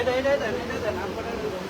আরেকটা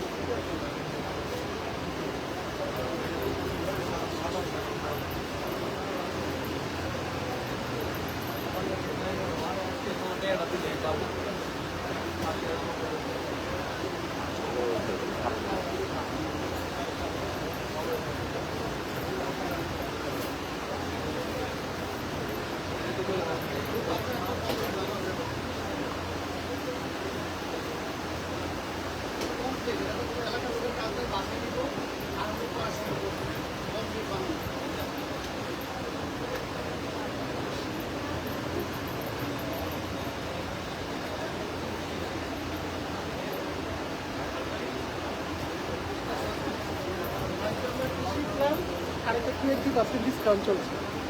twenty percent discount চলছে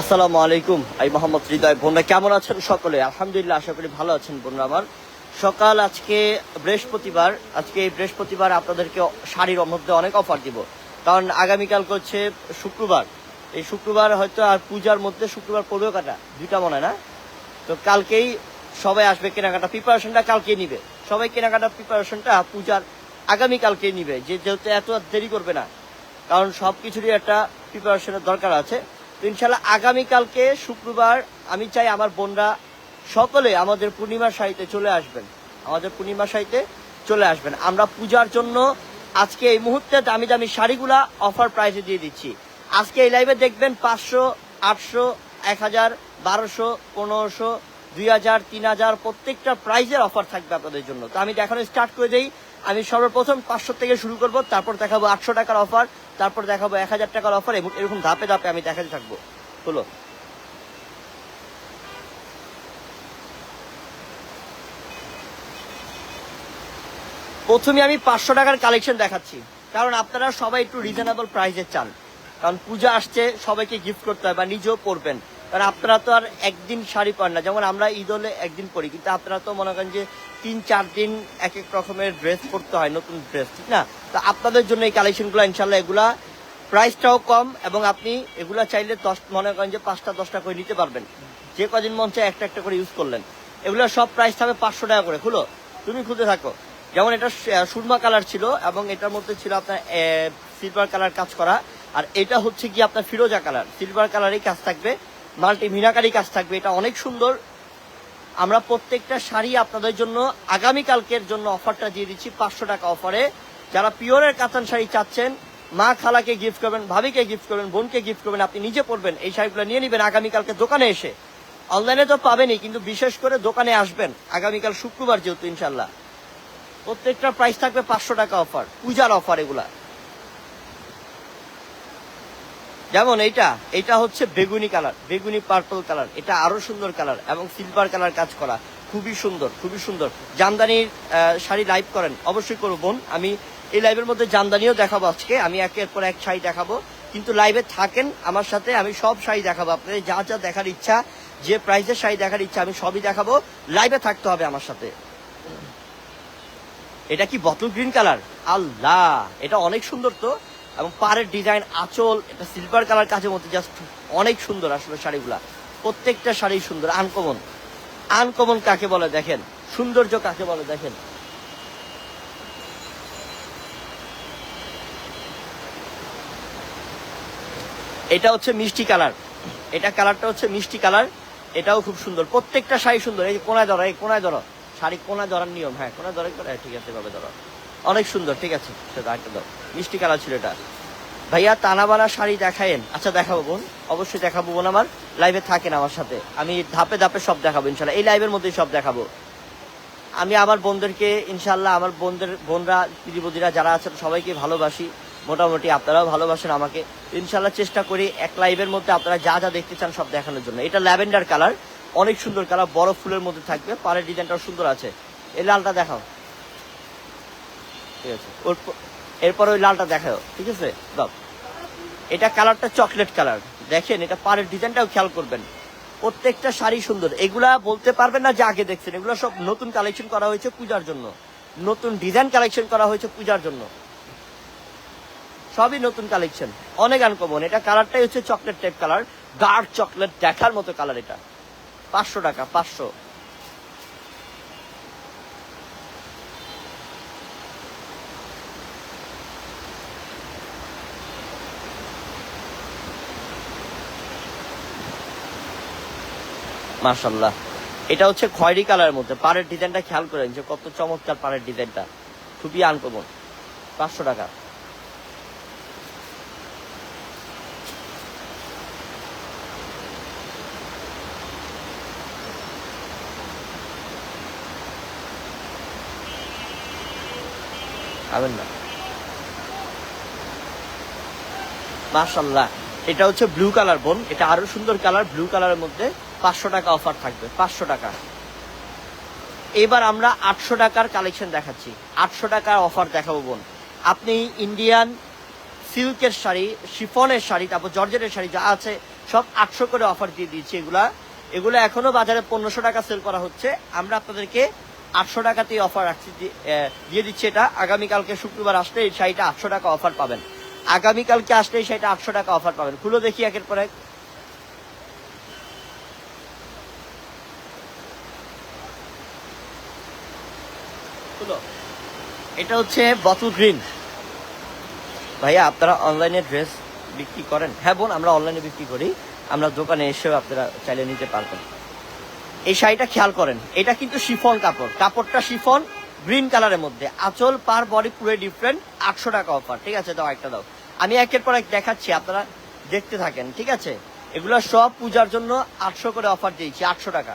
আসসালামু আলাইকুম, আমি মোহাম্মদ হৃদয়। বোনরা কেমন আছেন সকলে? আলহামদুলিল্লাহ, আশা করি ভালো আছেন বোনরা আমার। সকাল আজকে বৃহস্পতিবার। আজকে এই বৃহস্পতিবার আপনাদেরকে শাড়ির মধ্যে অনেক অফার দিব। কারণ আগামীকাল করছে শুক্রবার। এই শুক্রবার হয়তো আর পূজার মধ্যে শুক্রবার পড়বেও কাটা, দুইটা মনে না? তো কালকেই সবাই আসবে, কেনাকাটা প্রিপারেশনটা কালকে নিবে। সবাই কেনাকাটা প্রিপারেশনটা পূজার আগামীকালকে নিবে। যে যেহেতু এত দেরি করবে না। কারণ সব কিছুরই একটা প্রিপারেশনের দরকার আছে। তো ইনশাল্লাহ আগামীকালকে শুক্রবার আমি চাই আমার বোনরা সকলে আমাদের পূর্ণিমা শাড়িতে চলে আসবেন। আমাদের পূর্ণিমা শাড়িতে চলে আসবেন। আমরা পূজার জন্য আজকে এই মুহূর্তে দামি দামি শাড়িগুলা অফার প্রাইসে দিয়ে দিচ্ছি। আজকে এই লাইভে দেখবেন পাঁচশো, আটশো, এক হাজার, বারোশো, পনেরোশো, দুই হাজার, তিন হাজার, প্রত্যেকটা প্রাইজের অফার থাকবে আপনাদের জন্য। তো আমি দেখানো স্টার্ট করে দিই। আমি সর্বপ্রথম পাঁচশো থেকে শুরু করব, তারপর দেখাবো আটশো টাকার অফার তারপর দেখাবো এক হাজার টাকার অফার এবং এরকম ধাপে ধাপে আমি দেখাতে থাকব। হলো প্রথমে আমি পাঁচশো টাকার কালেকশন দেখাচ্ছি। কারণ আপনারা সবাই একটু রিজনেবল প্রাইসে চান। কারণ পূজা আসছে, সবাইকে গিফট করতে হয় বা নিজেও পরবেন। কারণ আপনারা তো আর একদিন শাড়ি পান না। যেমন আমরা ঈদ হলে একদিন পরি, কিন্তু আপনারা তো মনে করেন যে তিন, চার দিন এক এক রকমের ড্রেস পরতে হয়, নতুন ড্রেস ঠিক না? তো আপনাদের জন্য এই কালেকশনগুলো ইনশাল্লাহ এগুলা প্রাইসটাও কম এবং আপনি এগুলা চাইলে দশ, মনে করেন যে পাঁচটা, দশটা করে নিতে পারবেন। যে কদিন মন চায় একটা একটা করে ইউজ করলেন। এগুলো সব প্রাইস থাকবে পাঁচশো টাকা করে, খুলো? তুমি খুঁজে থাকো। যেমন এটা সুরমা কালার ছিল এবং এটার মধ্যে ছিল আপনার সিলভার কালার কাজ করা। আর এটা হচ্ছে কি আপনার ফিরোজা কালার সিলভার কালারই কাজ থাকবে। মাল্টি মিনাকারি কাজ থাকবে, এটা অনেক সুন্দর। আমরা প্রত্যেকটা শাড়ি আপনাদের জন্য, আগামীকালকের জন্য অফারটা দিয়ে দিচ্ছি, পাঁচশো টাকা অফারে। যারা পিওরের কাতান শাড়ি চাচ্ছেন, মা খালাকে গিফট করবেন, ভাবিকে গিফট করবেন, বোনকে গিফট করবেন, আপনি নিজে পরবেন, এই শাড়িগুলো নিয়ে নেবেন আগামীকালকে দোকানে এসে। অনলাইনে তো পাবেনই, কিন্তু বিশেষ করে দোকানে আসবেন, আগামীকাল শুক্রবার যেহেতু ইনশাল্লাহ প্রত্যেকটা প্রাইস থাকবে পাঁচশো টাকা অফার, পূজার অফার এগুলা। যেমন এইটা এটা হচ্ছে বেগুনি কালার, বেগুনি পার্পল কালার, এটা আরও সুন্দর কালার এবং সিলভার কালার কাজ করা। খুবই সুন্দর খুবই সুন্দর। জামদানির শাড়ি লাইভ করেন, অবশ্যই করব বোন। আমি এই লাইভের মধ্যে জামদানিও দেখাবো আজকে। আমি একের পর এক শাড়ি দেখাবো। কিন্তু লাইভে থাকেন আমার সাথে, আমি সব শাড়ি দেখাবো আপনাদের। যা যা দেখার ইচ্ছা, যে প্রাইসের শাড়ি দেখার ইচ্ছা, আমি সবই দেখাবো। লাইভে থাকতে হবে আমার সাথে। এটা কি বটল গ্রিন কালার আল্লাহ, এটা অনেক সুন্দর তো। এবং পাড়ের ডিজাইন আঁচল এটা সিলভার কালার কাজের মধ্যে জাস্ট অনেক সুন্দর আসলে শাড়িগুলা। প্রত্যেকটা শাড়ি সুন্দর আনকমন আনকমন কাকে বলে দেখেন? সৌন্দর্য কাকে বলে দেখেন? এটা হচ্ছে মিষ্টি কালার। এটা কালারটা হচ্ছে মিষ্টি কালার, এটাও খুব সুন্দর। প্রত্যেকটা শাড়ি সুন্দর, এই যে কোনায় ধরো, এই কোনায় ধরো। শাড়ি কোনায় ধরার নিয়ম হ্যাঁ কোনায় ধরে করে ঠিক আছে, এভাবে ধরো। অনেক সুন্দর, ঠিক আছে? সেটা মিষ্টি কালার ছিল এটা। ভাইয়া তানাবানা শাড়ি দেখায়েন। আচ্ছা দেখাবো বোন। অবশ্যই দেখাবো বোন আমার। লাইভে থাকেন আমার সাথে। আমি ধাপে ধাপে সব দেখাবো ইনশাল্লাহ এই লাইভের মধ্যেই সব দেখাবো। আমি আমার বোনদেরকে ইনশাল্লাহ আমার বোনদের, বোনরা দিদিবদিরা যারা আছেন, সবাইকে ভালোবাসি। মোটামুটি আপনারাও ভালোবাসেন আমাকে। ইনশাল্লাহ চেষ্টা করি এক লাইভের মধ্যে আপনারা যা যা দেখতে চান সব দেখানোর জন্য। এটা ল্যাভেন্ডার কালার। অনেক সুন্দর কালার। বড় ফুলের মধ্যে থাকবে। পাড়ের ডিজাইনটাও সুন্দর আছে। এই লালটা দেখাও। এরপর ওই লালটা দেখাও, ঠিক আছে? এটা কালারটা চকলেট কালার। দেখেন, এটা পাড়ের ডিজাইনটাও খেয়াল করবেন। প্রত্যেকটা শাড়ি সুন্দর। এগুলা বলতে পারবেন না যে আগে দেখছেন। এগুলো সব নতুন কালেকশন করা হয়েছে পূজার জন্য। নতুন ডিজাইন কালেকশন করা হয়েছে পূজার জন্য। সবই নতুন কালেকশন অনেক আনকমন এটা কালারটাই হচ্ছে chocolate type colour dark chocolate দেখার মতো কালার এটা। পাঁচশো টাকা, পাঁচশো। মার্শাল্লাহ এটা হচ্ছে খয়েরি কালারের মধ্যে। পাড়ের ডিজাইনটা খেয়াল করেন যে কত চমৎকার পাড়ের ডিজাইনটা। খুবই আনকমন পাঁচশো টাকা। পাবেন না। এটা হচ্ছে ব্লু কালার বোন। এটা আরও সুন্দর কালার, ব্লু কালারের মধ্যে। পাঁচশো টাকা অফার থাকবে, পাঁচশো টাকা। এবার আমরা আটশো টাকার কালেকশন দেখাচ্ছি। আটশো টাকার অফার দেখাবো বোন। আপনি ইন্ডিয়ান সিল্কের শাড়ি শিফনের শাড়ি, তারপর জর্জেটের শাড়ি যা আছে, সব আটশো করে অফার দিয়ে দিয়েছি এগুলা। এগুলো এখনও বাজারে পনেরোশো টাকা সেল করা হচ্ছে। আমরা আপনাদেরকে আটশো টাকাতেই অফার রাখছি দিয়ে দিচ্ছি এটা। আগামীকালকে শুক্রবার আসলে এই শাড়িটা আটশো টাকা অফার পাবেন। আগামীকালকে আসলে এই শাড়িটা আটশো টাকা অফার পাবেন। খুলে দেখি একের পর এক। এটা হচ্ছে বটল গ্রিন ভাইয়া, আপনারা অনলাইনে ড্রেস বিক্রি করেন? হ্যাঁ বোন, আমরা অনলাইনে বিক্রি করি। আমরা দোকানে এসেও আপনারা চাইলে নিতে পারবেন। এই শাড়িটা খেয়াল করেন, এটা কিন্তু শিফন কাপড়। কাপড়টা শিফন গ্রিন কালারের মধ্যে। আঁচল, পার বডি পুরো ডিফারেন্ট আটশো টাকা অফার ঠিক আছে, দাও একটা দাও। আমি একের পর এক দেখাচ্ছি, আপনারা দেখতে থাকেন, ঠিক আছে? এগুলো সব পূজার জন্য আটশো করে অফার দিয়েছি, আটশো টাকা।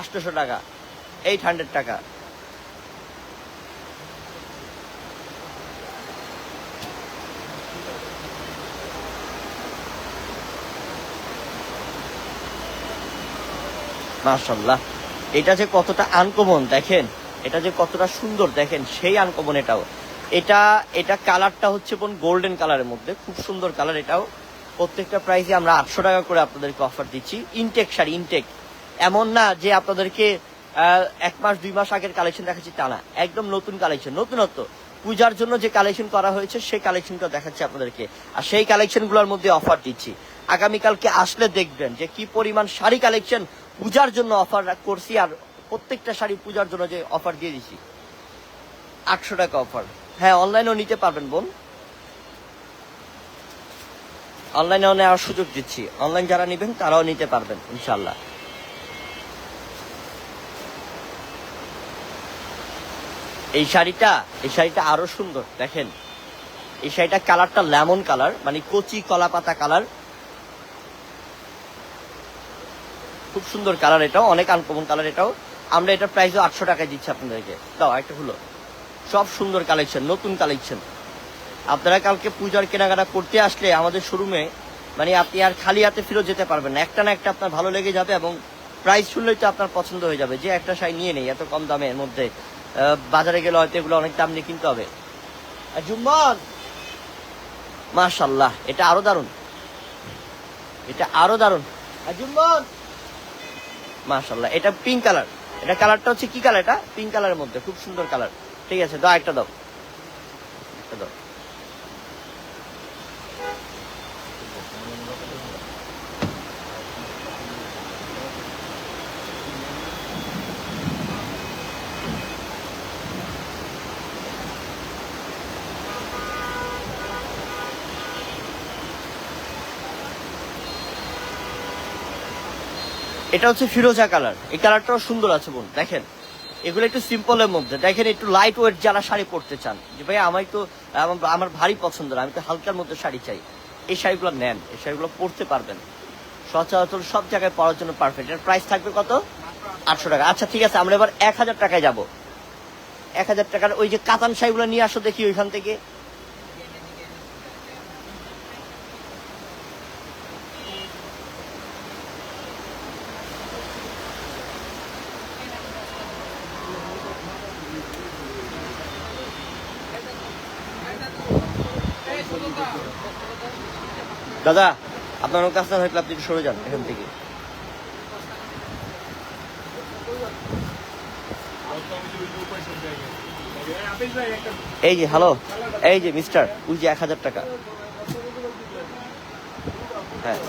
আটশোশো টাকা এইট হান্ড্রেড টাকা। মাশাল্লাহ এটা যে কতটা আনকমন, দেখেন, এটা যে কতটা সুন্দর, দেখেন, সেই আনকমন এটাও। এটা এটা কালারটা হচ্ছে বোন গোল্ডেন কালারের মধ্যে, খুব সুন্দর কালার এটাও। প্রত্যেকটা প্রাইসে আমরা আটশো টাকা করে আপনাদেরকে অফার দিচ্ছি। ইনটেক শাড়ি ইনটেক এমন না যে আপনাদেরকে এক মাস, দুই মাস আগের কালেকশন দেখাচ্ছি, তা না। একদম নতুন কালেকশন নতুনত্ব। পূজার জন্য যে কালেকশন করা হয়েছে, সেই কালেকশনটা দেখাচ্ছি আপনাদেরকে। আর সেই কালেকশনগুলোর মধ্যে অফার দিচ্ছি। আগামীকালকে আসলে দেখবেন যে কি পরিমাণ শাড়ি কালেকশন পূজার জন্য অফার করছি আর প্রত্যেকটা শাড়ি পূজার জন্য যে অফার দিয়ে দিছি। আটশো টাকা অফার হ্যাঁ অনলাইনেও নিতে পারবেন বোন। অনলাইনেও নেওয়ার সুযোগ দিচ্ছি। অনলাইন যারা নেবেন, তারাও নিতে পারবেন ইনশাল্লাহ এই শাড়িটা এই শাড়িটা আরও সুন্দর, দেখেন। এই শাড়িটা কালারটা লেমন কালার মানে কচি কলা পাতা কালার খুব সুন্দর কালার এটাও, অনেক আনকমন কালার এটাও। আমরা এটা প্রাইসও আটশো টাকায় দিচ্ছি আপনাদেরকে। দাও একটা হলো সব সুন্দর কালেকশন নতুন কালেকশন আপনারা কালকে পূজার কেনাকাটা করতে আসলে আমাদের শোরুমে মানে আপনি আর খালি হাতে ফিরত যেতে পারবেন না। একটা না একটা আপনার ভালো লেগে যাবে এবং প্রাইস শুনলেই তো আপনার পছন্দ হয়ে যাবে যে একটা শাড়ি নিয়ে নেই, এত কম দামের মধ্যে। বাজারে গেলে হয়তো এগুলো অনেক দাম নিয়ে কিনতে হবে। জুম্মন! মাশাল্লাহ এটা আরও দারুণ। এটা আরও দারুণ। জুম্মন! মাশাল্লাহ এটা পিঙ্ক কালার এটা কালারটা হচ্ছে কি কালার এটা? পিঙ্ক কালারের মধ্যে, খুব সুন্দর কালার ঠিক আছে, দাও একটা দাও। একটা দাও। এটা হচ্ছে ফিরোজা কালার। এই কালারটাও সুন্দর আছে বোন, দেখেন। এগুলো একটু সিম্পলের মধ্যে। দেখেন, একটু লাইট ওয়েট যারা শাড়ি পরতে চান, যে ভাই আমার তো, আমার- ভারী পছন্দ না, আমি তো হালকার মধ্যে শাড়ি চাই। এই শাড়িগুলো নেন, এই শাড়িগুলো পরতে পারবেন। সচরাচর সব জায়গায় পরার জন্য পারফেক্ট এর প্রাইস থাকবে কত? আটশো টাকা। আচ্ছা ঠিক আছে, আমরা এবার এক হাজার টাকায় যাব। এক হাজার টাকার ওই যে কাতান শাড়িগুলো নিয়ে আসো দেখি ওইখান থেকে। দাদা, আপনার কাছে না থাকলে আপনি একটু সরে যান এখান থেকে। এই যে হ্যালো এই যে মিস্টার ওই যে এক হাজার টাকা। হ্যাঁ।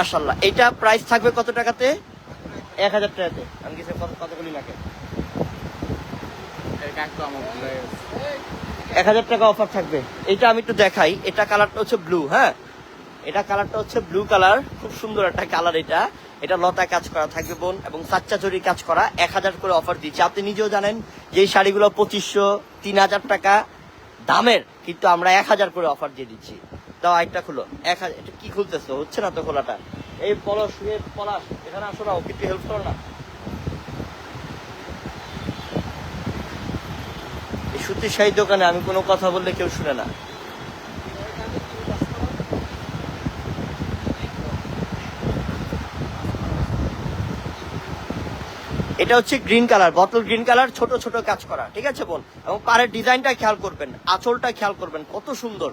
মাশাল্লাহ এটা প্রাইস থাকবে কত টাকাতে? এক হাজার টাকাতে। আমি কিছু কত কতগুলি লাগে? এক হাজার টাকা অফার থাকবে। এটা আমি একটু দেখাই। এটা কালারটা হচ্ছে ব্লু হ্যাঁ? এটা কালারটা হচ্ছে ব্লু কালার খুব সুন্দর একটা কালার এটা। এটা লতা কাজ করা থাকবে বোন এবং সাচ্চা জরি কাজ করা। এক হাজার করে অফার দিচ্ছে আপনি নিজেও জানেন যে শাড়িগুলো পঁচিশশো, তিন হাজার টাকা দামের। কিন্তু আমরা এক হাজার করে অফার দিয়ে দিচ্ছি। দাও একটা খুলো। এক হাজার এটা কি খুলতেছো? হচ্ছে না তো খোলাটা? এই পলস এ পলাশ, এখানে আসো না একটু হেল্প করো না। এই সুতির শাড়ির দোকানে আমি কোনো কথা বললে কেউ শুনে না। এটা হচ্ছে green colour bottle green colour ছোট ছোট কাজ করা, ঠিক আছে বোন? এবং পাড়ের ডিজাইনটা খেয়াল করবেন আঁচলটা খেয়াল করবেন, কত সুন্দর।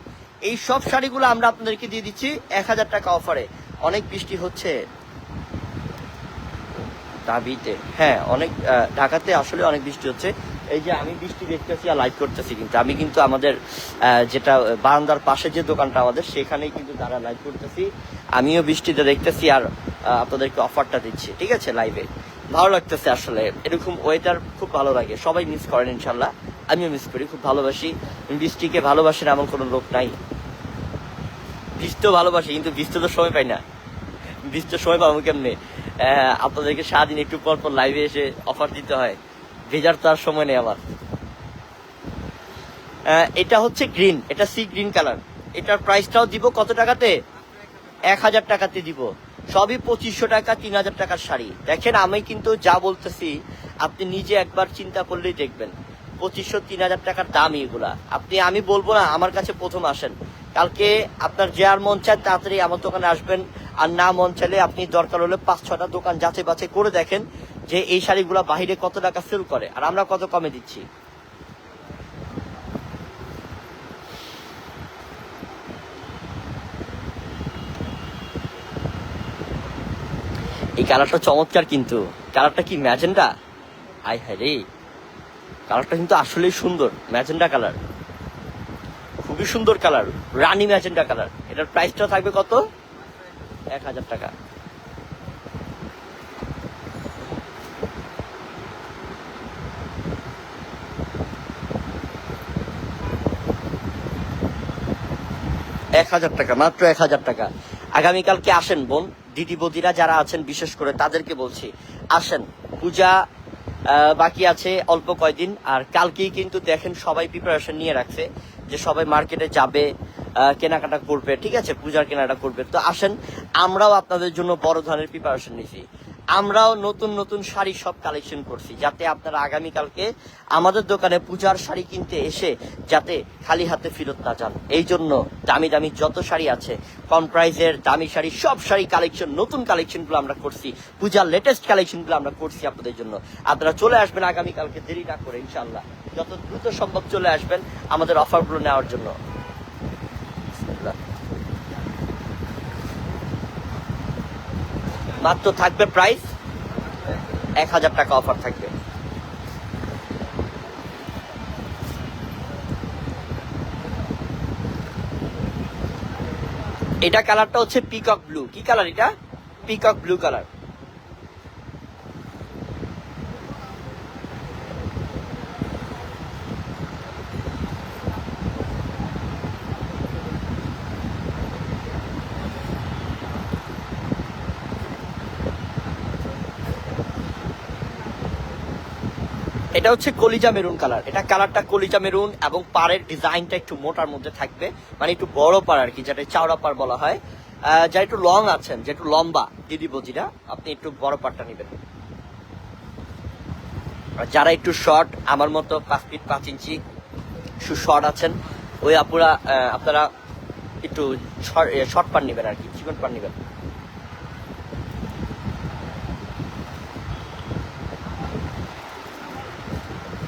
এই সব শাড়িগুলো আমরা আপনাদেরকে দিয়ে দিচ্ছি এক হাজার টাকা অফারে। অনেক বৃষ্টি হচ্ছে। দাবিতে? হ্যাঁ অনেক ঢাকাতে আসলে অনেক বৃষ্টি হচ্ছে। এই যে আমি বৃষ্টি দেখতেছি আর লাইভ করতেছি কিন্তু। আমি কিন্তু আমাদের যেটা বারান্দার পাশে যে দোকানটা আমাদের সেখানেই কিন্তু তারা লাইভ করতেছি। আমিও বৃষ্টিতে দেখতেছি আর আপনাদেরকে অফারটা দিচ্ছি। ঠিক আছে লাইভে ভালো লাগতেছে আসলে। এরকম ওয়েদার খুব ভালো লাগে। সবাই মিস করেন ইনশাল্লাহ আমিও মিস করি, খুব ভালোবাসি। বৃষ্টিকে ভালোবাসেন এমন কোনো লোক নাই। বৃষ্টিও ভালোবাসি, কিন্তু বৃষ্টি তো সময় পাই না। বৃষ্টির সময় পাবো কেমনে? আপনাদেরকে সারাদিন একটু পর পর লাইভে এসে অফার দিতে হয়। ভেজার তো আর সময় নেই আমার। এটা হচ্ছে গ্রিন এটা সি গ্রিন কালার এটার প্রাইসটাও দিব কত টাকাতে? এক হাজার টাকাতে দিব। সবই পঁচিশশো টাকা, তিন হাজার টাকার শাড়ি। দেখেন আমি কিন্তু যা বলতেছি, আপনি নিজে একবার চিন্তা করলেই দেখবেন। পঁচিশশো তিন হাজার টাকার দাম এগুলা। আপনি, আমি বলব না, আমার কাছে প্রথম আসেন। কালকে আপনার যে আর মন চায় তাড়াতাড়ি আমার দোকানে আসবেন। আর না মন চাইলে আপনি দরকার হলে পাঁচ, ছটা দোকান যাচাই বাছাই করে দেখেন যে এই শাড়িগুলা বাহিরে কত টাকা সেল করে। আর আমরা কত কমে দিচ্ছি? এই কালারটা চমৎকার কিন্তু। কালারটা কি ম্যাজেন্ডা? আই হায় রে। কালারটা কিন্তু আসলেই সুন্দর, ম্যাজেন্ডা কালার। খুবই সুন্দর কালার, রানী ম্যাজেন্ডা কালার। এটার প্রাইসটা থাকবে কত? এক হাজার টাকা। এক হাজার টাকা, মাত্র এক হাজার টাকা। আগামীকালকে আসেন বোন দিদি বদিরা যারা আছেন, বিশেষ করে তাদেরকে বলছি, আসেন। পূজা বাকি আছে অল্প কয়দিন। আর কালকেই কিন্তু দেখেন সবাই প্রিপারেশন নিয়ে রাখছে, যে সবাই মার্কেটে যাবে কেনাকাটা করবে, ঠিক আছে? পূজার কেনাকাটা করবে। তো আসেন, আমরাও আপনাদের জন্য বড় ধরনের প্রিপারেশন নিছি। আমরাও নতুন নতুন শাড়ি সব কালেকশন করছি, যাতে আপনারা আগামীকালকে আমাদের দোকানে পূজার শাড়ি কিনতে এসে যাতে খালি হাতে ফেরত না যান। এই জন্য দামি দামি যত শাড়ি আছে, কম প্রাইসের দামি শাড়ি, সব শাড়ি কালেকশন নতুন কালেকশনগুলো আমরা করছি, পূজার লেটেস্ট কালেকশনগুলো আমরা করছি আপনাদের জন্য। আপনারা চলে আসবেন আগামীকালকে দেরি না করে ইনশাল্লাহ যত দ্রুত সম্ভব চলে আসবেন আমাদের অফারগুলো নেওয়ার জন্য। মাত্র থাকবে প্রাইস এক হাজার টাকা অফার থাকবে। এটা কালারটা হচ্ছে পিকক ব্লু কি কালার এটা? পিকক ব্লু কালার এটা হচ্ছে কলিজা মেরুন কালার। এটা কালারটা কলিজা মেরুন এবং পাড়ের ডিজাইনটা একটু মোটার মধ্যে থাকবে। মানে একটু বড় পাড় আর কি যেটা চাওড়া পাড় বলা হয়। আহ, যা একটু লং আছেন যে একটু লম্বা দিদি বজিরা আপনি একটু বড় পাড়টা নেবেন। যারা একটু শর্ট আমার মতো পাঁচ ফিট পাঁচ ইঞ্চি শর্ট আছেন ওই আপুরা আপনারা একটু শর্ট পার নেবেন আর কি চিকন পার নেবেন।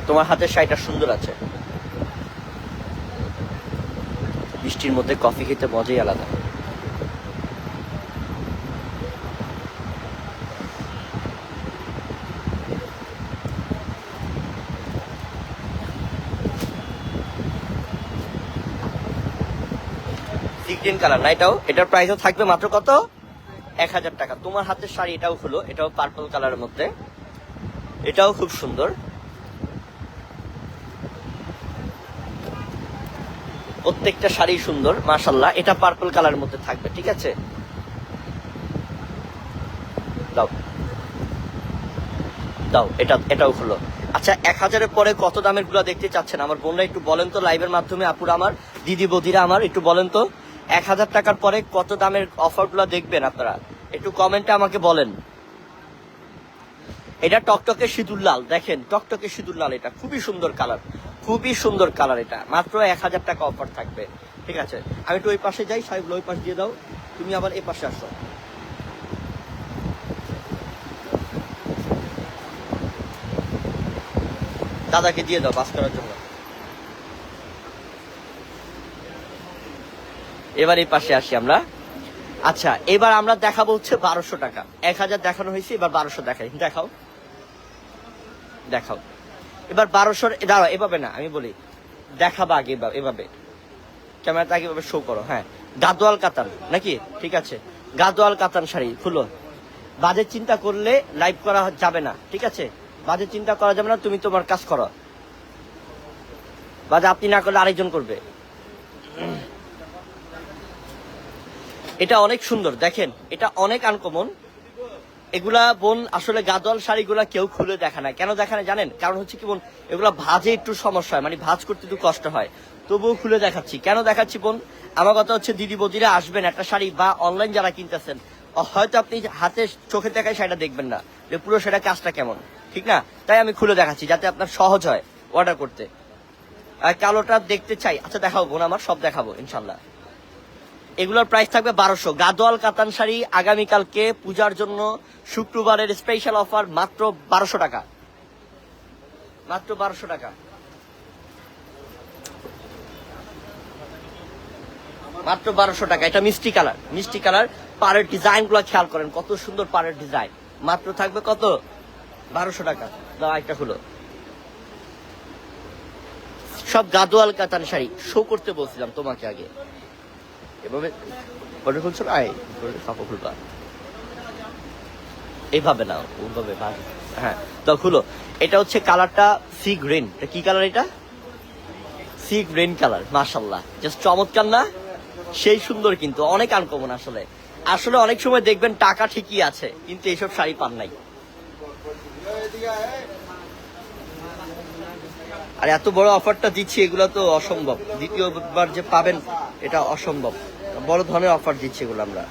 তোমার হাতের শাড়িটা সুন্দর আছে। বৃষ্টির মধ্যে কফি খেতে মজাই আলাদা। সিগ্রিন কালার না, এটাও এটার প্রাইসও থাকবে মাত্র কত? এক হাজার টাকা। তোমার হাতের শাড়ি এটাও হলো, এটাও পার্পল কালারের মধ্যে। এটাও খুব সুন্দর। প্রত্যেকটা শাড়ি সুন্দর মাশাল্লাহ এটা পার্পল কালার মধ্যে থাকবে, ঠিক আছে? দাও। দাও, এটা, এটাও হলো আচ্ছা এক হাজারের পরে কত দামেরগুলা দেখতে চাচ্ছেন? আমার বোনরা একটু বলেন তো লাইভের মাধ্যমে, আপুরা আমার, দিদি, বদিরা আমার, একটু বলেন তো। এক হাজার টাকার পরে কত দামের অফারগুলা দেখবেন আপনারা? একটু কমেন্টে আমাকে বলেন। এটা টকটকে সিঁদুর লাল, দেখেন, টকটকে সিঁদুর লাল এটা, খুবই সুন্দর কালার খুবই সুন্দর কালার এটা। মাত্র এক হাজার টাকা অফার থাকবে। ঠিক আছে? আমি একটু ওই পাশে যাই, সাহেব, ওই পাশ দিয়ে দাও। তুমি আবার এই পাশে আসো। দাদাকে দিয়ে দাও, বাস করার জন্য। এবার এই পাশে আসি আমরা। আচ্ছা এবার আমরা দেখাবো হচ্ছে বারোশো টাকা। এক হাজার দেখানো হয়েছে, এবার বারোশো দেখাই। দেখাও। দেখাও। এবার বারোশোর, দাঁড়াও, এভাবে না, আমি বলি, দেখাবা আগে এভাবে- ক্যামেরাটা আগে এভাবে শো করো হ্যাঁ। গাদোয়াল কাতান নাকি? ঠিক আছে। গাদোয়াল কাতান শাড়ি, খুলো। বাজে চিন্তা করলে লাইভ করা যাবে না, ঠিক আছে? বাজে চিন্তা করা যাবে না, তুমি তোমার কাজ করো। বাজে আপনি না করলে আরেকজন করবে। এটা অনেক সুন্দর, দেখেন, এটা অনেক আনকমন এগুলা বোন, আসলে গাদল শাড়িগুলা কেউ খুলে দেখা না। কেন দেখা না জানেন? কারণ হচ্ছে কি বোন, এগুলা ভাজে একটু সমস্যা হয় মানে ভাজ করতে একটু কষ্ট হয়। তবুও খুলে দেখাচ্ছি। কেন দেখাচ্ছি বোন? আমার কথা হচ্ছে দিদি বদিরা আসবেন একটা শাড়ি বা অনলাইন যারা কিনতেছেন হয়তো আপনি হাতে চোখে দেখায় শাড়িটা দেখবেন না যে পুরো সেটা কাজটা কেমন। ঠিক না? তাই আমি খুলে দেখাচ্ছি যাতে আপনার সহজ হয় অর্ডার করতে। কালোটা দেখতে চাই। আচ্ছা দেখাবো বোন আমার, সব দেখাবো, ইনশাল্লাহ। এগুলোর প্রাইস থাকবে বারোশো। গাদোয়াল কাতান শাড়ি আগামীকালকে পূজার জন্য শুক্রবারের স্পেশাল অফার মাত্র বারোশো টাকা। মাত্র বারোশো টাকা। মাত্র বারোশো টাকা। এটা মিষ্টি কালার। মিষ্টি কালার। পাড়ের ডিজাইনগুলো খেয়াল করেন, কত সুন্দর পাড়ের ডিজাইন। মাত্র থাকবে কত? বারোশো টাকা। দাও একটা হলো সব গাদোয়াল কাতান শাড়ি। শো করতে বলছিলাম তোমাকে আগে। এভাবে বডি খুলছো? না এই কাপড় খুলবা। এইভাবে না ওইভাবে ভাজ- হ্যাঁ তো খুলো। এটা হচ্ছে কালারটা সি গ্রিন। কি কালার এটা? সি গ্রিন কালার মাশাল্লাহ জাস্ট চমৎকার না? সেই সুন্দর কিন্তু, অনেক আনকমন আসলে। আসলে অনেক সময় দেখবেন টাকা ঠিকই আছে, কিন্তু এইসব শাড়ি পান নাই। আর এত বড় অফারটা দিচ্ছি, এগুলো তো অসম্ভব। দ্বিতীয়বার যে পাবেন, এটা অসম্ভব। বড় ধরনের অফার দিচ্ছি এগুলো আমরা।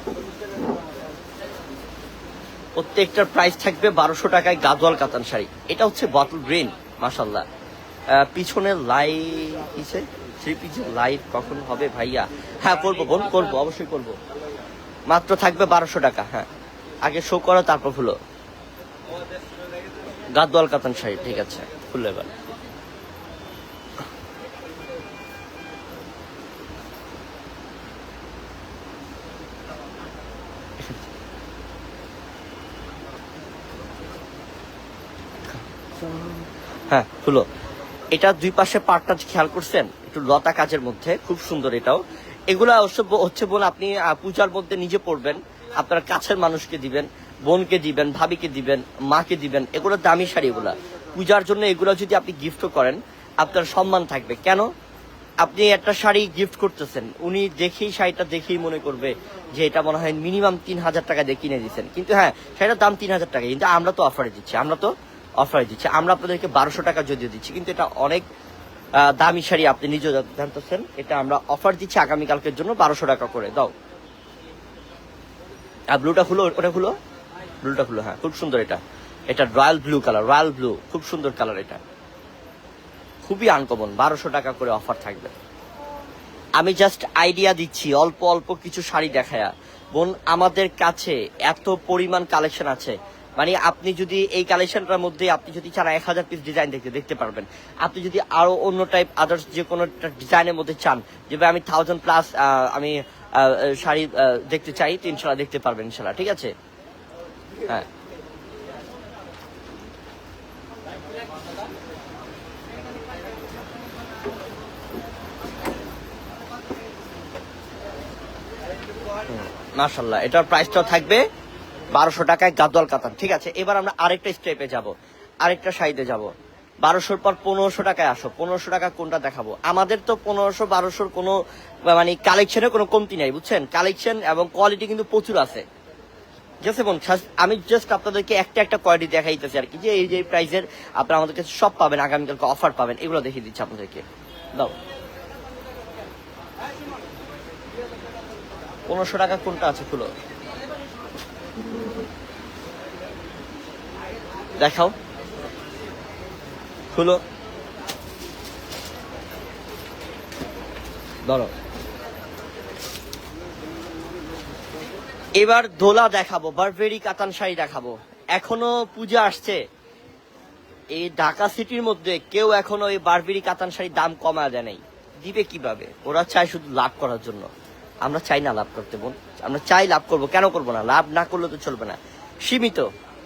প্রত্যেকটার প্রাইস থাকবে বারোশো টাকায় গাদোয়াল কাতান শাড়ি। এটা হচ্ছে বটল গ্রিন মাসাল্লাহ পিছনে লাইভ কিসে থ্রি পিসের লাইট কখন হবে ভাইয়া? হ্যাঁ করব বোন, করব, অবশ্যই করব। মাত্র থাকবে বারোশো টাকা হ্যাঁ। আগে শো করো, তারপর খুলো গাদোয়াল কাতান শাড়ি, ঠিক আছে, খুললো এবার। হ্যাঁ খুলো এটা দুই পাশে পাটটা খেয়াল করছেন, একটু লতা কাজের মধ্যে, খুব সুন্দর এটাও। এগুলা অবশ্য হচ্ছে বোন, আপনি পূজার মধ্যে নিজে পড়বেন, আপনার কাছের মানুষকে দিবেন, বোনকে দিবেন, ভাবিকে দিবেন, মাকে দিবেন, এগুলো দামি শাড়ি এগুলা। পূজার জন্য এগুলো যদি আপনি গিফটও করেন, আপনার সম্মান থাকবে। কেন? আপনি একটা শাড়ি গিফট করতেছেন, উনি দেখেই শাড়িটা দেখেই মনে করবে যে এটা মনে হয় মিনিমাম তিন হাজার টাকা দিয়ে কিনে দিচ্ছেন কিন্তু হ্যাঁ শাড়িটার দাম তিন হাজার টাকা কিন্তু আমরা তো অফারে দিচ্ছি, আমরা তো অফারে দিচ্ছি। আমরা আপনাদেরকে বারোশো টাকা যদিও দিচ্ছি, কিন্তু এটা অনেক দামি শাড়ি আপনি নিজেও জানতেছেন। এটা আমরা অফার দিচ্ছি আগামীকালকের জন্য বারোশো টাকা করে। দাও। আর ব্লুটা খুলো, ওটা খুলো। ব্লুটা খুলো হ্যাঁ খুব সুন্দর এটা। এটা royal blue colour, royal blue, খুব সুন্দর কালার এটা। খুবই আনকমন, বারোশো টাকা করে অফার থাকবে। আমি জাস্ট আইডিয়া দিচ্ছি, অল্প অল্প কিছু শাড়ি দেখায়া। বোন, আমাদের কাছে এত পরিমাণ কালেকশন আছে। মানে আপনি যদি এই কালেকশনটার মধ্যে আপনি যদি চান এক হাজার পিস ডিজাইন দেখতে দেখতে পারবেন। আপনি যদি আরও অন্য টাইপ আদার্স যে কোনো ডিজাইনের মধ্যে চান যেভাবে আমি থাউজেন্ড প্লাস আমি শাড়ি দেখতে চাই, তো ইনশাল্লাহ দেখতে পারবেন ইনশাল্লাহ, ঠিক আছে? হ্যাঁ। মাশাল্লাহ, এটার প্রাইসটাও থাকবে। বারোশো টাকায় গাদোয়াল কাতান। ঠিক আছে, এবার আমরা আরেকটা স্টেপে যাব, আরেকটা সাইডে যাব। বারোশোর পর পনেরোশো টাকায় আসো, পনেরোশো টাকা কোনটা দেখাবো? আমাদের তো পনেরোশো, বারোশোর কোনো মানে কালেকশনের কোনো কমতি নাই, বুঝছেন? কালেকশন এবং কোয়ালিটি কিন্তু প্রচুর আছে। জাস্ট এবং আমি জাস্ট আপনাদেরকে একটা একটা কোয়ালিটি দেখাইতেছি আর কি, যে এই যে প্রাইসের আপনারা আমাদের কাছে সব পাবেন, আগামীকালকে অফার পাবেন, এগুলো দেখিয়ে দিচ্ছি আপনাদেরকে। দাও। পনেরোশো টাকা কোনটা আছে, খুলো। দেখাও। খুলো। ধরো। এবার দোলা দেখাবো, বারবেরি কাতান শাড়ি দেখাবো। এখনও পূজা আসছে। এই ঢাকা সিটির মধ্যে কেউ এখনও এই বারবেরি কাতান শাড়ির দাম কমা দেয় নাই। দিবে কীভাবে? ওরা চায় শুধু লাভ করার জন্য। আমরা চাই না লাভ করতে, বোন। আমরা চাই লাভ করব। কেন করব না? লাভ না করলে তো চলবে না। সীমিত।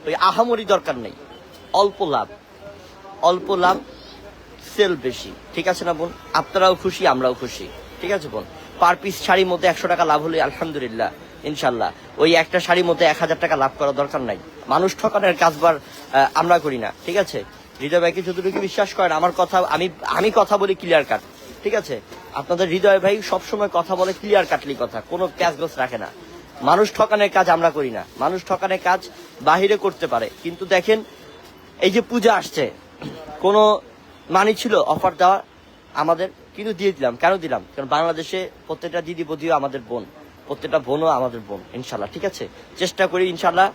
ওই আহামরি দরকার নেই। অল্প লাভ। অল্প লাভ, সেল বেশি। ঠিক আছে না, বোন? আপনারাও খুশি, আমরাও খুশি। ঠিক আছে, বোন? পার পিস শাড়ির মধ্যে একশো টাকা লাভ হলে আলহামদুলিল্লাহ, ইনশাল্লাহ। ওই একটা শাড়ির মধ্যে এক হাজার টাকা লাভ করার দরকার নাই। মানুষ ঠকানোর কাজবার আমরা করি না। ঠিক আছে? হৃদয় ভাইকে যতটুকু বিশ্বাস করেন, আমার কথা, আমি আমি কথা বলি ক্লিয়ার কাট ঠিক আছে? আপনাদের হৃদয় ভাই সবসময় কথা বলে ক্লিয়ার কাটলি কথা, কোনো ক্যাশ গোস রাখে না। মানুষ ঠকানের কাজ আমরা করি না। মানুষ ঠকানের কাজ বাহিরে করতে পারে। কিন্তু দেখেন, এই যে পূজা আসছে, কোনো মানি ছিল অফার দেওয়া আমাদের, কিন্তু দিয়ে দিলাম। কেন দিলাম? কারণ বাংলাদেশে প্রত্যেকটা দিদি বদিও আমাদের বোন, প্রত্যেকটা বোনও আমাদের বোন ইনশাল্লাহ ঠিক আছে? চেষ্টা করি ইনশাল্লাহ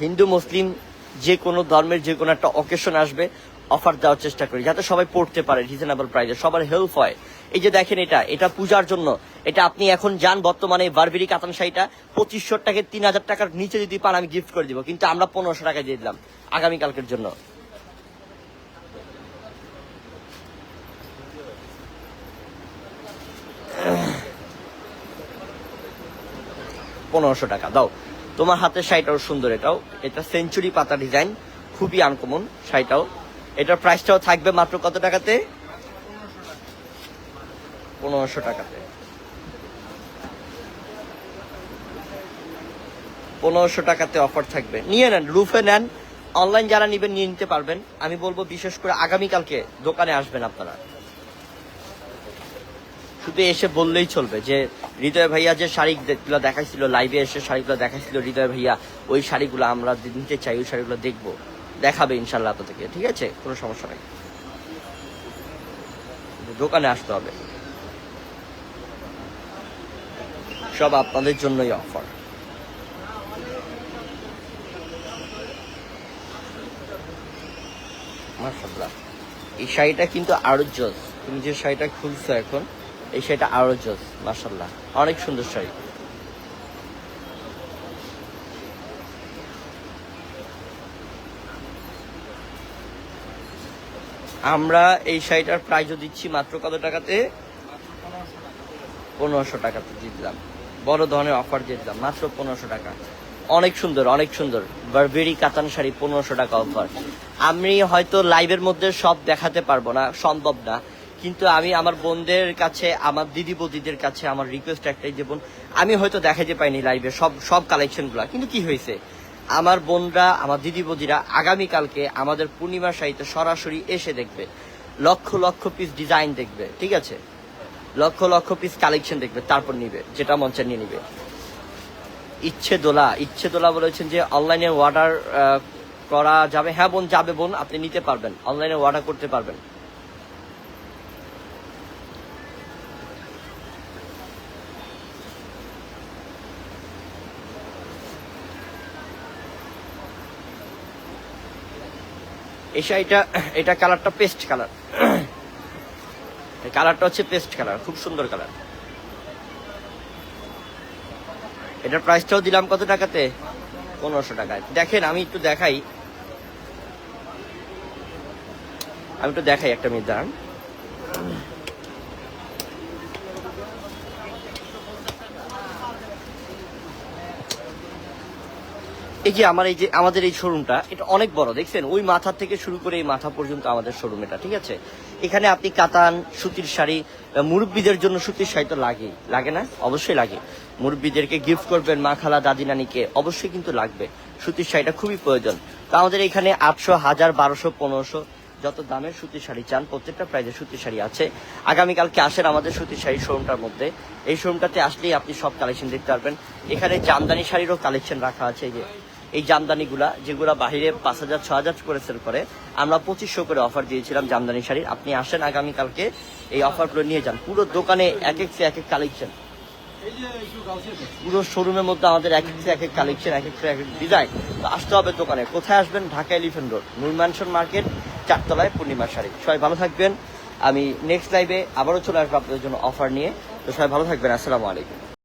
হিন্দু, মুসলিম, যে কোনো ধর্মের যে কোনো একটা অকেশন আসবে অফার দেওয়ার চেষ্টা করি, যাতে সবাই পড়তে পারে রিজনেবল প্রাইসে সবার হেল্প হয়। এই যে দেখেন এটা এটা পূজার জন্য। এটা আপনি এখন যান, বর্তমানে বারবেরি কাতান শাড়িটা পঁচিশশো টাকা তিন হাজার টাকার নিচে যদি পান, আমি গিফট করে দিব। কিন্তু আমরা পনেরোশো টাকা দিয়ে দিলাম আগামীকালকের জন্য। পনেরোশো টাকা, দাও। তোমার হাতের শাড়িটাও সুন্দর এটাও। এটা সেঞ্চুরি পাতা ডিজাইন খুবই আনকমন শাড়িটাও। এটার প্রাইসটাও থাকবে মাত্র কত টাকাতে? পনেরোশো টাকাতে। পনেরোশো টাকাতে অফার থাকবে। নিয়ে নেন, রুফে নেন অনলাইন যারা নিবেন নিয়ে নিতে পারবেন। আমি বলব বিশেষ করে আগামীকালকে দোকানে আসবেন আপনারা। শুধু এসে বললেই চলবে যে, হৃদয় ভাইয়া যে শাড়িগুলো দেখাইছিল লাইভে এসে শাড়িগুলো দেখাইছিল, হৃদয় ভাইয়া, ওই শাড়িগুলো আমরা নিতে চাই, ওই শাড়িগুলো দেখব। দেখাবে ইনশাল্লাহ আপনাদেরকে ঠিক আছে? কোনো সমস্যা নেই। দোকানে আসতে হবে। সব আপনাদের জন্যই অফার এই শাড়িটা কিন্তু আরও জোস। তুমি যে শাড়িটা খুলছো এখন, এই শাড়িটা আরও জোস, মাশাআল্লাহ। অনেক সুন্দর শাড়ি। আমরা এই শাড়িটার প্রাইসও দিচ্ছি মাত্র কত টাকাতে? পনেরোশো টাকাতে দিলাম। বড় ধরনের অফার দিলাম, মাত্র পনেরোশো টাকা। অনেক সুন্দর অনেক সুন্দর। বারবেরি কাতান শাড়ি, পনেরোশো টাকা অফার আমি হয়তো লাইভের মধ্যে সব দেখাতে পারব না, সম্ভব না। কিন্তু আমি আমার বোনদের কাছে, আমার দিদি বদিদের কাছে আমার রিকোয়েস্ট একটাই যে, বোন, আমি হয়তো দেখাতে পাইনি লাইভে সব সব কালেকশনগুলো কিন্তু কি হয়েছে? আমার বোনরা, আমার দিদি বদিরা আগামীকালকে আমাদের পূর্ণিমা শাড়িতে সরাসরি এসে দেখবে। লক্ষ লক্ষ পিস ডিজাইন দেখবে, ঠিক আছে? লক্ষ লক্ষ পিস কালেকশন দেখবে, তারপর নিবে, যেটা মঞ্চে নিয়ে নিবে। ইচ্ছে দোলা ইচ্ছে দোলা বলেছেন যে অনলাইনে অর্ডার করা যাবে। হ্যাঁ বোন, যাবে বোন, আপনি নিতে পারবেন। অনলাইনে অর্ডার করতে পারবেন। এই শাড়িটা এটা কালারটা পেস্ট কালার। কালারটা হচ্ছে পেস্ট কালার, খুব সুন্দর কালার। এটার প্রাইসটাও দিলাম কত টাকাতে? পনেরোশো টাকায়। দেখেন, আমি একটু দেখাই। আমি একটু দেখাই একটা মিনিট দাঁড়ান এই যে আমার এই যে, আমাদের এই শোরুমটা এটা অনেক বড়, দেখছেন? ওই মাথা থেকে শুরু করে এই মাথা পর্যন্ত আমাদের শোরুম এটা, ঠিক আছে? এখানে আপনি কাতান, সুতির শাড়ি মুরব্বিদের জন্য সুতির শাড়ি তো লাগেই লাগে না? অবশ্যই লাগে। মুরব্বীদেরকে গিফট করবেন মা খালা, দাদি, নানিকে, অবশ্যই কিন্তু লাগবে। সুতির শাড়িটা খুবই প্রয়োজন। তো আমাদের এখানে আটশো, হাজার, বারোশো, পনেরোশো যত দামের সুতির শাড়ি চান, প্রত্যেকটা প্রাইজে সুতির শাড়ি আছে। আগামীকালকে আসেন আমাদের সুতির শাড়ি শোরুমটার মধ্যে। এই শোরুমটাতে আসলেই আপনি সব কালেকশন দেখতে পারবেন। এখানে জামদানি শাড়িরও কালেকশন রাখা আছে, এই যে এই জামদানিগুলা, যেগুলা বাহিরে পাঁচ হাজার ছ হাজার করে সেল করে, আমরা পঁচিশশো করে অফার দিয়েছিলাম জামদানি শাড়ির। আপনি আসেন আগামীকালকে এই অফারগুলো নিয়ে যান। পুরো দোকানে এক এক এক এক কালেকশন পুরো শোরুমের মধ্যে আমাদের এক একটা এক এক কালেকশন এক একটা এক এক ডিজাইন তো আসতে হবে দোকানে। কোথায় আসবেন? Dhaka elephant road Noor mansion market, চারতলায় Purnima sari. সবাই ভালো থাকবেন। আমি নেক্সট লাইভে আবারও চলে আসব আপনাদের জন্য অফার নিয়ে। তো সবাই ভালো থাকবেন। আসসালামু আলাইকুম।